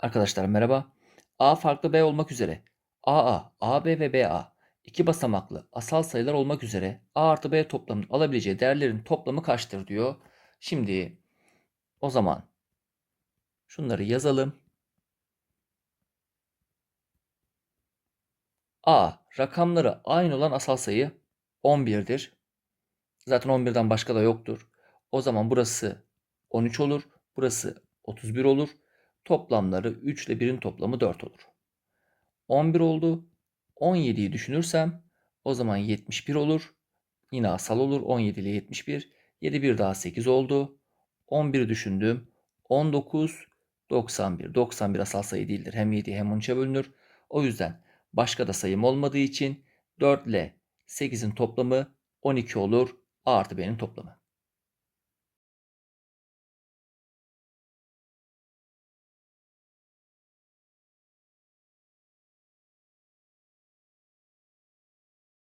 Arkadaşlar merhaba. A farklı B olmak üzere AA, AB ve BA iki basamaklı asal sayılar olmak üzere A artı B toplamının alabileceği değerlerin toplamı kaçtır diyor. Şimdi o zaman şunları yazalım. A rakamları aynı olan asal sayı 11'dir. Zaten 11'den başka da yoktur. O zaman burası 13 olur. Burası 31 olur. Toplamları 3 ile 1'in toplamı 4 olur. 11 oldu. 17'yi düşünürsem o zaman 71 olur. Yine asal olur. 17 ile 71. 7 bir daha 8 oldu. 11'i düşündüm. 19, 91. 91 asal sayı değildir. Hem 7 hem 13'e bölünür. O yüzden başka da sayım olmadığı için 4 ile 8'in toplamı 12 olur. A artı B'nin toplamı.